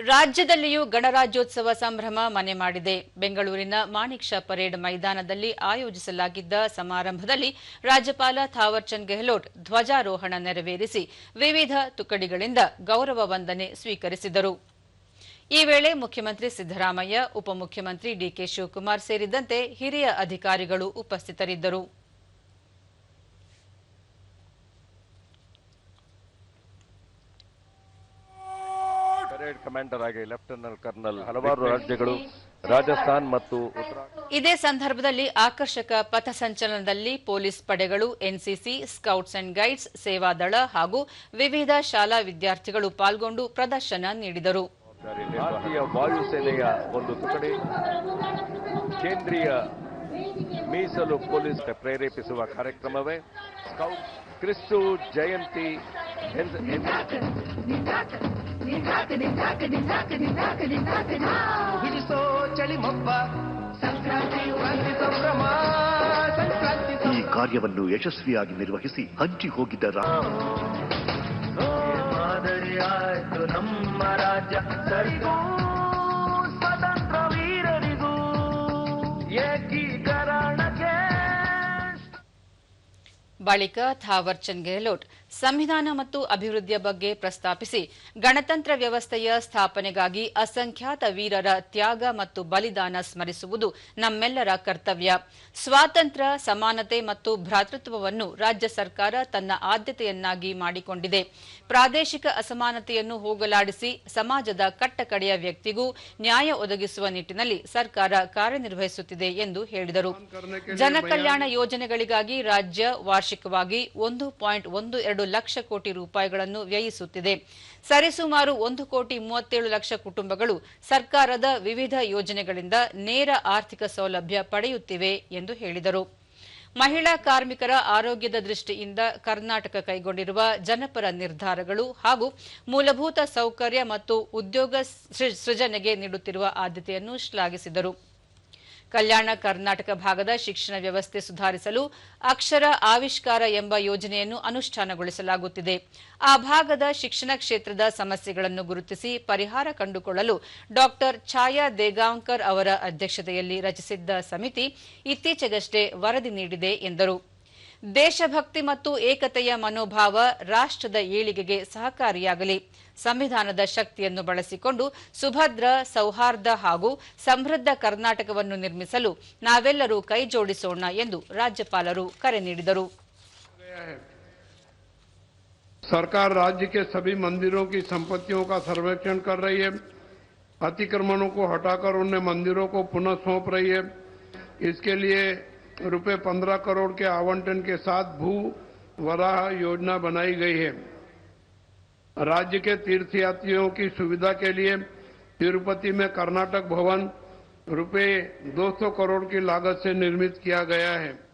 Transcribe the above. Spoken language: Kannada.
ರಾಜ್ಯದಲ್ಲಿಯೂ ಗಣರಾಜ್ಯೋತ್ಸವ ಸಂಭ್ರಮ ಮನೆ ಮಾಡಿದೆ. ಬೆಂಗಳೂರಿನ ಮಾಣಿಕ್ ಶಾ ಪರೇಡ್ ಮೈದಾನದಲ್ಲಿ ಆಯೋಜಿಸಲಾಗಿದ್ದ ಸಮಾರಂಭದಲ್ಲಿ ರಾಜ್ಯಪಾಲ ಥಾವರ್ಚಂದ್ ಗೆಹ್ಲೋಟ್ ಧ್ವಜಾರೋಹಣ ನೆರವೇರಿಸಿ ವಿವಿಧ ತುಕಡಿಗಳಿಂದ ಗೌರವ ವಂದನೆ ಸ್ವೀಕರಿಸಿದರು. ಈ ವೇಳೆ ಮುಖ್ಯಮಂತ್ರಿ ಸಿದ್ದರಾಮಯ್ಯ, ಉಪಮುಖ್ಯಮಂತ್ರಿ ಡಿಕೆ ಶಿವಕುಮಾರ್ ಸೇರಿದಂತೆ ಹಿರಿಯ ಅಧಿಕಾರಿಗಳು ಉಪಸ್ಥಿತರಿದ್ದರು. ಕಮಾಂಡರ್ ಆಗಿ ಲೆಫ್ಟಿನೆಂಟ್ ಕರ್ನಲ್ ಹಲವಾರು ರಾಜ್ಯಗಳು ರಾಜಸ್ಥಾನ್ ಮತ್ತು ಇದೇ ಸಂದರ್ಭದಲ್ಲಿ ಆಕರ್ಷಕ ಪಥಸಂಚಲನದಲ್ಲಿ ಪೊಲೀಸ್ ಪಡೆಗಳು ಎನ್ಸಿಸಿ ಸ್ಕೌಟ್ಸ್ ಅಂಡ್ ಗೈಡ್ಸ್ ಸೇವಾದಳ ಹಾಗೂ ವಿವಿಧ ಶಾಲಾ ವಿದ್ಯಾರ್ಥಿಗಳು ಪಾಲ್ಗೊಂಡು ಪ್ರದರ್ಶನ ನೀಡಿದರು. ಭಾರತೀಯ ವಾಯುಸೇನೆಯ ಒಂದು ತುಕಡಿ ಕೇಂದ್ರೀಯ ಮೀಸಲು ಪೊಲೀಸ್ ಪ್ರೇರೇಪಿಸುವ ಕಾರ್ಯಕ್ರಮವೇ? ಸ್ಕೌಟ್ ಕ್ರಿಸ್ತು ಜಯಂತಿ. ಬಿಡಿಸೋ ಈ ಕಾರ್ಯವನ್ನು ಯಶಸ್ವಿಯಾಗಿ ನಿರ್ವಹಿಸಿ ಹಂಚಿ ಹೋಗಿದ್ದ ಮಾದರಿಯಾಯ್ತು ನಮ್ಮ ರಾಜ್ಯ. ಸರಿಗೂ ಬಳಿಕ ಥಾವರ್ಚಂದ್ ಗೆಹ್ಲೋಟ್ ಸಂವಿಧಾನ ಮತ್ತು ಅಭಿವೃದ್ಧಿಯ ಬಗ್ಗೆ ಪ್ರಸ್ತಾಪಿಸಿ ಗಣತಂತ್ರ ವ್ಯವಸ್ಥೆಯ ಸ್ಥಾಪನೆಗಾಗಿ ಅಸಂಖ್ಯಾತ ವೀರರ ತ್ಯಾಗ ಮತ್ತು ಬಲಿದಾನ ಸ್ಮರಿಸುವುದು ನಮ್ಮೆಲ್ಲರ ಕರ್ತವ್ಯ. ಸ್ವಾತಂತ್ರ್ಯ ಸಮಾನತೆ ಮತ್ತು ಭ್ರಾತೃತ್ವವನ್ನು ರಾಜ್ಯ ಸರ್ಕಾರ ತನ್ನ ಆದ್ಯತೆಯನ್ನಾಗಿ ಮಾಡಿಕೊಂಡಿದೆ. ಪ್ರಾದೇಶಿಕ ಅಸಮಾನತೆಯನ್ನು ಹೋಗಲಾಡಿಸಿ ಸಮಾಜದ ಕಟ್ಟಕಡೆಯ ವ್ಯಕ್ತಿಗೂ ನ್ಯಾಯ ಒದಗಿಸುವ ನಿಟ್ಟಿನಲ್ಲಿ ಸರ್ಕಾರ ಕಾರ್ಯನಿರ್ವಹಿಸುತ್ತಿದೆ ಎಂದು ಹೇಳಿದರು. ಜನಕಲ್ಯಾಣ ಯೋಜನೆಗಳಿಗಾಗಿ ರಾಜ್ಯ ವಾರ್ಷಿಕವಾಗಿ ಒಂದು ಪಾಯಿಂಟ್ ಒಂದು ಎರಡು ಲಕ್ಷ ಕೋಟಿ ರೂಪಾಯಿಗಳನ್ನು ವ್ಯಯಿಸುತ್ತಿದೆ. ಸರಿಸುಮಾರು ಒಂದು ಕೋಟಿ ಮೂವತ್ತೇಳು ಲಕ್ಷ ಕುಟುಂಬಗಳು ಸರ್ಕಾರದ ವಿವಿಧ ಯೋಜನೆಗಳಿಂದ ನೇರ ಆರ್ಥಿಕ ಸೌಲಭ್ಯ ಪಡೆಯುತ್ತಿವೆ ಎಂದು ಹೇಳಿದರು. ಮಹಿಳಾ ಕಾರ್ಮಿಕರ ಆರೋಗ್ಯದ ದೃಷ್ಟಿಯಿಂದ ಕರ್ನಾಟಕ ಕೈಗೊಂಡಿರುವ ಜನಪರ ನಿರ್ಧಾರಗಳು ಹಾಗೂ ಮೂಲಭೂತ ಸೌಕರ್ಯ ಮತ್ತು ಉದ್ಯೋಗ ಸೃಜನೆಗೆ ನೀಡುತ್ತಿರುವ ಆದ್ಯತೆಯನ್ನು ಶ್ಲಾಘಿಸಿದರು. ಕಲ್ಯಾಣ ಕರ್ನಾಟಕ ಭಾಗದ ಶಿಕ್ಷಣ ವ್ಯವಸ್ಥೆ ಸುಧಾರಿಸಲು ಅಕ್ಷರ ಆವಿಷ್ಕಾರ ಎಂಬ ಯೋಜನೆಯನ್ನು ಅನುಷ್ಠಾನಗೊಳಿಸಲಾಗುತ್ತಿದೆ. ಆ ಭಾಗದ ಶಿಕ್ಷಣ ಕ್ಷೇತ್ರದ ಸಮಸ್ಯೆಗಳನ್ನು ಗುರುತಿಸಿ ಪರಿಹಾರ ಕಂಡುಕೊಳ್ಳಲು ಡಾಕ್ಟರ್ ಛಾಯಾ ದೇಗಾಂಕರ್ ಅವರ ಅಧ್ಯಕ್ಷತೆಯಲ್ಲಿ ರಚಿಸಿದ್ದ ಸಮಿತಿ ಇತ್ತೀಚೆಗಷ್ಟೇ ವರದಿ ನೀಡಿದೆ ಎಂದರು. ದೇಶಭಕ್ತಿ ಮತ್ತು ಏಕತೆಯ ಮನೋಭಾವ ರಾಷ್ಟ್ರದ ಏಳಿಗೆಗೆ ಸಹಕಾರಿಯಾಗಲಿ ಸಂವಿಧಾನದ ಶಕ್ತಿಯನ್ನು ಬಳಸಿಕೊಂಡು ಸುಭದ್ರ ಸೌಹಾರ್ದ ಹಾಗೂ ಸಮೃದ್ಧ ಕರ್ನಾಟಕವನ್ನು ನಿರ್ಮಿಸಲು ನಾವೆಲ್ಲರೂ ಕೈಜೋಡಿಸೋಣ ಎಂದು ರಾಜ್ಯಪಾಲರು ಕರೆ ನೀಡಿದರು सरकार राज्य के सभी मंदिरों की संपत्तियों का सर्वेक्षण कर रही है अतिक्रमणों को हटाकर उन्हें मंदिरों को पुनः सौंप रही है इसके लिए रुपए पंद्रह करोड़ के आवंटन के साथ भू वराह योजना बनाई गई है। राज्य के तीर्थयात्रियों की सुविधा के लिए तिरुपति में कर्नाटक भवन रुपए 200 करोड़ की लागत से निर्मित किया गया है।